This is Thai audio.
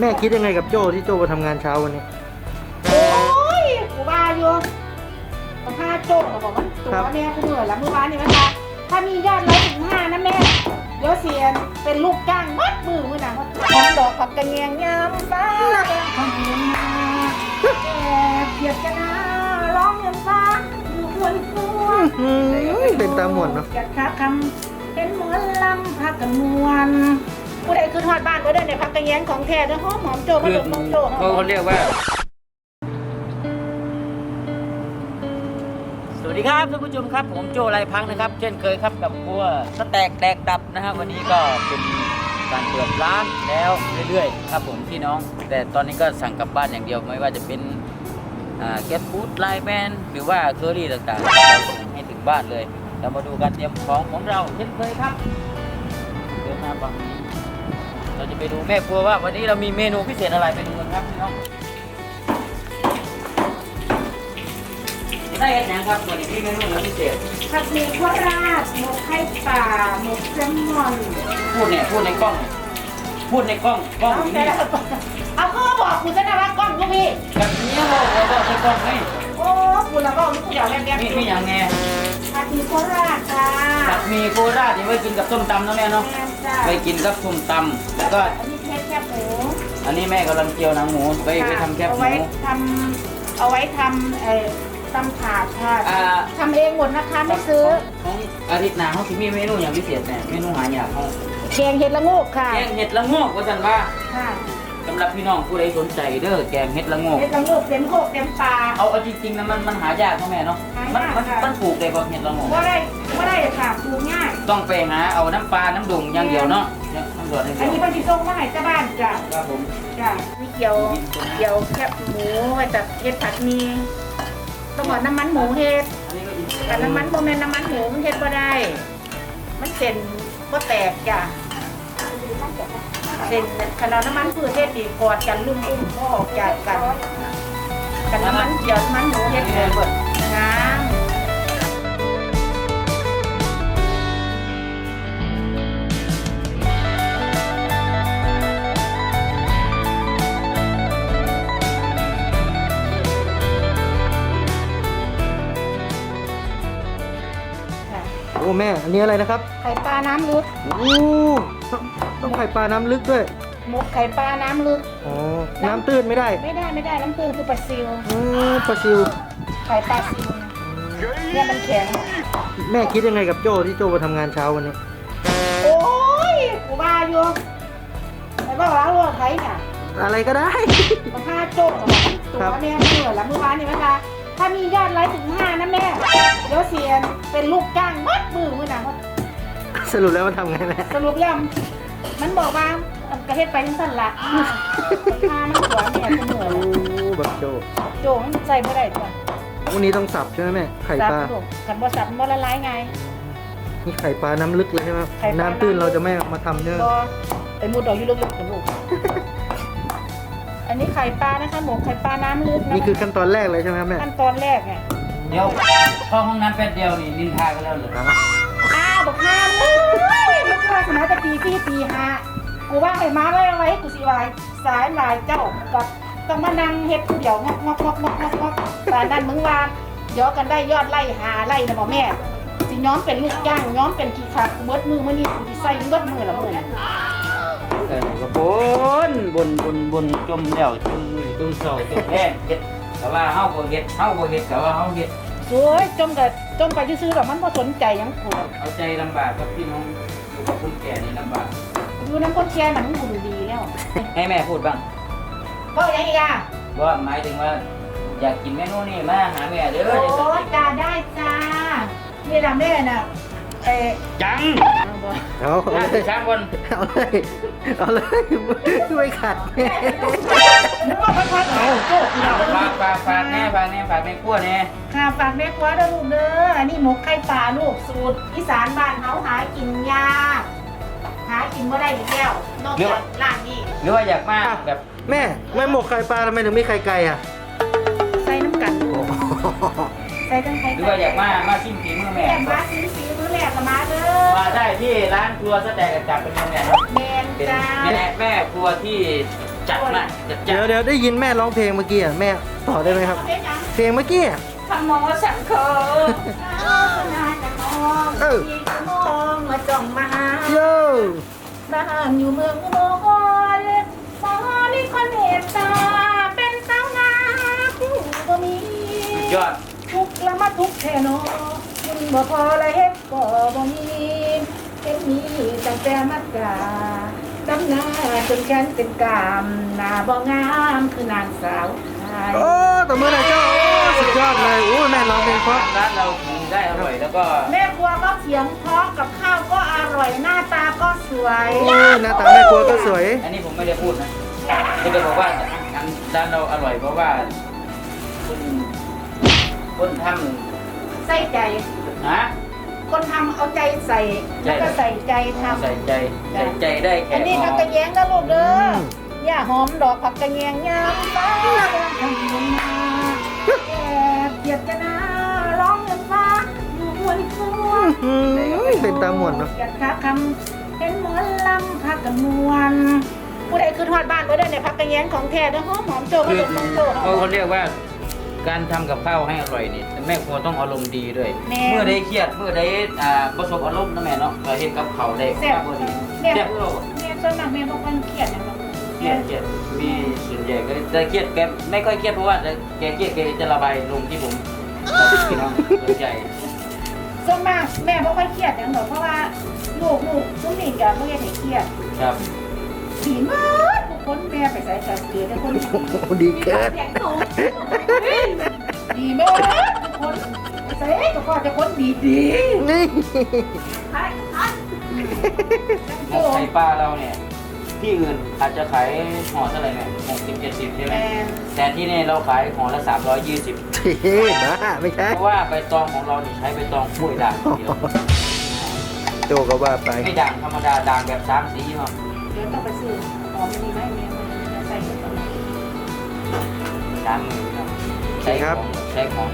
แม่คิดยังไงกับโจที่โจมาทำงานเช้าวันนี้ โอ้ยกูว่าอยู่ประพาโจ้บอกว่าตัวครับแม่กูเหนื่อยแล้วเมื่อวานนี่นะคะถ้ามียอดไลค์ถึงห้านะแม่ เดี๋ยวเสียนเป็นลูกจ้างมัดมือมือหนังของดอกผักกระเงียงยามฟ้าแดงของเห็นมาแอบเกียดกันนะร้องเงินฟ้าอยู่คนกลัวอืมเป็นตาหมวนเนาะเกียดขาคำเป็นเหมือนลำพักกันมวน ผู้ใดคือทอดบ้านก็ได้ในผักกระเงียงของแท้จะหอมหอมโจ้ขคืนอมของโจ้เขาเขาเรียกว่า สวัสดีครับท่านผู้ชมครับ ผมโจไรพังนะครับ เช่นเคยครับกับครัวสแต็กแดกดับนะครับวันนี้ก็เป็นการเปิดร้านแล้วเรื่อยๆ ครับผมพี่น้อง แต่ตอนนี้ก็สั่งกลับบ้านอย่างเดียวไม่ว่าจะเป็นแก๊สฟู้ดไลน์แมนหรือว่าเคอรี่ต่างๆเราส่งให้ถึงบ้านเลย เรามาดูการเตรียมของของเราเช่นเคยครับเดินมาฝั่งนี้ เราจะไปดูแม่ครัวว่าวันนี้เรามีเมนูพิเศษอะไรไปดูกันครับพี่น้องได้กันยังครับวันนี้มีเมนูอะไรพิเศษผัดหมี่โคราชหมกไข่ป่าหมกแซลมอนพูดเนี่ยพูดในกล้อง พูดในกล้องกล้องเอาอยู่แต่นี่ละเอาข้อบอกคุณจะนะว่ากล้องลูกพี่แบบนี้เราเราก็ใช้กล้องไหมโอ้คุณแล้วก็ลูกเดี๋ยวแม่มีมีอย่างแน่ผัดห มี่โคราชค่ะผัดหมีโคราชที่ไว้กินกับส้มตำนะแม่เนาะแม่จ้าไว้กินกับส้มตำแล้วก็อันนี้เพชรแคบหมูอันนี้แม่กำลังเจียวหนังหมูไปไปทำแคบเอาหมู ไว้ทำเอาไว้ทำเอ่อตำถาดค่ะอ่า ทำเองหมดนะคะไม่ซื้อ ของอาทิตย์หน้าเขาจะมีเมนูอย่างพิเศษเนี่ยเมนูหายากเขาแกงเห็ดละโงกค่ะแกงเห็ดละโงกว่าจันว่าค่ะ สำหรับพี่น้องผู้ใดสนใจเด้อแกงเห็ดละโงกเห็ดละโงกเต็มโคกเต็มปลา เอาเอาจริงๆนะมันมันหายากเขาแม่เนาะหามันยากมันค่ะ มันปลูกได้บ่เห็ดละโงก ว่าได้ว่าได้ค่ะปลูกง่าย ต้องไปหาเอาน้ำปลา น้ำดุงอย่างเดียวเนาะน้ำดวอย่างอันเดีนี้ยวเป็นที่ส่งมาให้เจ้าบ้านจ้ะครับผม จ้ะมีเกี่ยวเกี่ยวแคบหมูไว้แต่เฮ็ดผัดหมีต้องบอกน้ำมันหมูเฮ็ดอันนี้ก็อีกแต่น้ำมันโมเมนน้ำมันหมูมันเฮ็ดบ่ได้ มันเส้นก็แตกจ้ะ เส้นขนาดน้ำมันพืชเฮ็ดดีกอดกันลุ่มอุ้มก็ออกจากกัน กันน้ำมันเกี่ยวน้ำมันหมูเฮ็ดเบิดงามค่ะโอ้แม่ อันนี้อะไรนะครับ ไข่ปลาน้ำลึกโอ้ ต้องต้องไข่ปลาน้ำลึกด้วย หมกไข่ปลาน้ำลึก อ๋อ น้ำตื้นไม่ได้ไม่ได้ไม่ได้น้ำตื้นคือปลาซิว อืมปลาซิว ไข่ปลาซิวนะเนี่ยมันแข็ง แม่คิดยังไงกับโจที่โจมาทำงานเช้าวันนี้ โอ้ยกูว่าอยู่แต่ว่าร้านรวไทยเนี่ยอะไรก็ได้มาพาโจ้บอกว่าตัครับวแม่เหนื่อยแล้วเมื่อวานนี่นะคะถ้ามียอดไลค์ถึงห้านะแม่ เดี๋ยวเสียนเป็นลูกจ้างมัดมือมือหนัง สรุปแล้วมันทำไงแม่สรุปแล้วมันบอกว่ามันกระเฮ็ดไปทั้งสั้นละพามันหัวแม่กูเหนื่อยโอ้แล้วแบบโจโจ้มันใส่ไม่ได้จ้ะวันนี้ต้องสับใช่ไหมแม่ไข่สับปลาลูกกันบ่สับมันบ่ละลายไงนี่ไข่ปลาน้ำลึกเลยใช่ไหมไข่ปลาน้ำตื้นเราจะไม่เอามาทำเนี่ยบอไปมุดดอกอยู่ลึกๆกับลูกอันนี้ไข่ปลานะคะหมกไข่ปลาน้ำลึกนะนี่คือขั้นตอนแรกเลยใช่ไหมครับแม่ขั้นตอนแรกไงเดี๋ยวเข้าห้องน้ำแป๊บเดียวนี่นินทากันแล้วเหรอ แต่ปีที่ปีห้ากูว่าไอ้มาไว้เอาไว้กูสิวายสายหลายเจ้ากับต้องมานั่งเฮ็ดผู้เดียวงอกงอกงอกงอกงอกงอกแต่นั่นมึงว่าเดี๋ยวกันได้ยอดไล่หาไล่นะบอกแม่สิย้อมเป็นลูกจ้างย้อมเป็นขี้ขาดกูเบิดมือมื่อนี้กูสิใส่เบิดมือละมือน่ะเออก็บนบนบนบนจมแล้วจมมือจมเสาจมแห้งเฮ็ดแต่ว่าเฮาบ่เฮ็ดเฮาบ่เฮ็ดแต่ว่าเฮาเฮ็ด สวยจมกับจมไปซื้อๆหรอกมันพอสนใจหยังกูเอาใจลำบากกับพี่น้องอยู่กับคนแก่นี่ลำบากอยู่น้ำคนแก่หนังกูดีแล้วให้แม่พูดบ้างก็ยังอีกอะว่าหมายถึงว่า อยากกินเมนูนี้มาหาแม่เด้อโอ้เดี๋ยวจะจ้าได้จ้านี่ละแม่น่ะ เออจังเอาบ่เอาเอาลาเลยช้างคนเอาเลยเอาเลยไม่ขัดแม่นึกว่าพักๆเอาโจ๊กเราฝากฝากฝากแน่ฝากแน่ฝากแม่กลัวแน่ค่ะฝากแม่ครัวเด้อลูกเด้ออันนี้หมกไข่ปลาลูกสูตรอีสานบ้านเฮาหากินยากหากินบ่ได้อีกแล้วนอกจากร้านนี้หรือว่าอยากมาแบบแม่ไม่หมกไข่ปลาทำไมถึงมีไข่ไก่อะใส่น้ำกันใส่ทั้งไข่หรือว่าอยากมามาชิมฝีมือแม่ ที่ร้านครัวสแต็กจับเป็นยังไงครับแมนเป็นจ้าแม่แม่ครัวที่จัดมากจัดจัเดี๋ยวเดี๋ยวได้ยินแม่ร้องเพลงเมื่อกี้อะแม่ต่อได้ไหมครับเป็นยังเพลงเมื่อกี้อะทำมอสังเคอนาจะมองเออ ที่จะมองมาจ้องมาหาโย่บ้านอยู่เมืองอุบลมอนี่คนเมตตา เป็นสาวนาคู่ก็มี สุดยอดทุกข์ละมาทุกข์แท่นอคุณบ่พอละเฮ็ดก็บ่มีเฮ็ดมีตั้ งแต่มัดกาดำหน้าจนแขนเป็นกามหน้าบ่งามคือนางสาวไทยโอ้ตบมือหน่อยเจ้าโอ้สุดยอดเลยโอ้แม่ร้องเพลงเพราะร้านเรากินได้อร่อยแล้วก็แม่ครัวก็เสียงเพราะกับข้าวก็อร่อยหน้าตาก็สวยโอ้หน้าตาแม่ครัวก็สวย อันนี้ผมไม่ได้พูดนะไม่ได้บอกว่าอันร้านเราอร่อยเพราะว่าคนคนทใส่ใจำนะ คนทำเอาใจใส่แล้วก็ใส่ใจทำใส่ใจใส่ใจได้แค่อันนี้พผัอกกระแยงนะลูกเด้อม อย่าหอมดอกผักกระแยงยามฟ้าทำลงมาแอบเกียดจะนาร้องเงินฟ้าอยู่บนฟ้า อืมเป็นตาหมวนเนาะเกียดขาคำเห็นหมอนลำพักกันมวน ผู้ใดคือทอดบ้านไว้ด้วยในผักกระแยงของแท้เด้อหอมหอมโจก็คือจะของโจเขาเขาเรียกว่า การทำกับข้าวให้อร่อยนี่แม่ครัวต้องอารมณ์ดีด้วย แม่เมื่อได้เครียดเมื่อได้อ่าประสบอารมณ์นะแม่เนาะเราเห็นกับเขาวได้แซ่บพอดีแม่แซ่บพวกเราแม่ส่วนมากแม่บ่ค่อยเครียดอย่างหรอกเครียดเครียดมีส่วนใหญ่ก็จะเครียดแกไม่ค่อยเครียดเพราะว่าแกเครียดแกจะระบายลงที่ผมพี่น้องส่วนใหญ่ส่วนมากแม่บ่ค่อยเครียดอย่างหรอกเพราะว่าลูกลูกทุกนี่ก็บ่ได้ให้เครียดครับดีมากทุก คนแม่ไปใส่กับเกลือแต่คนดีโอ้ดีเกินเสียงสูงดีมากทุกคนไปใส่กับพ่อจะคนดีดีนี่ใช่ใช่หมกไข่ปลาเราเนี่ยที่อื่นอาจจะขายห่อเท่าไหร่เนี่ยหกสิบเจ็ดสิบใช่ไหมแม่แต่ที่นี่เราขายห่อละสามร้อยยี่สิบเฮ้บ้าไม่ใช่เพราะว่าใบตองของเรานี่ใช้ใบตองกล้วยด่างเดียวโจก็ว่าไปไม่ด่างธรรมดาด่างแบบสามสีเนาะเดี๋ยวต้องไปซื้อหอมมีไหมแม่แม่ สามมือเนาะใช้ครับของใช้ของ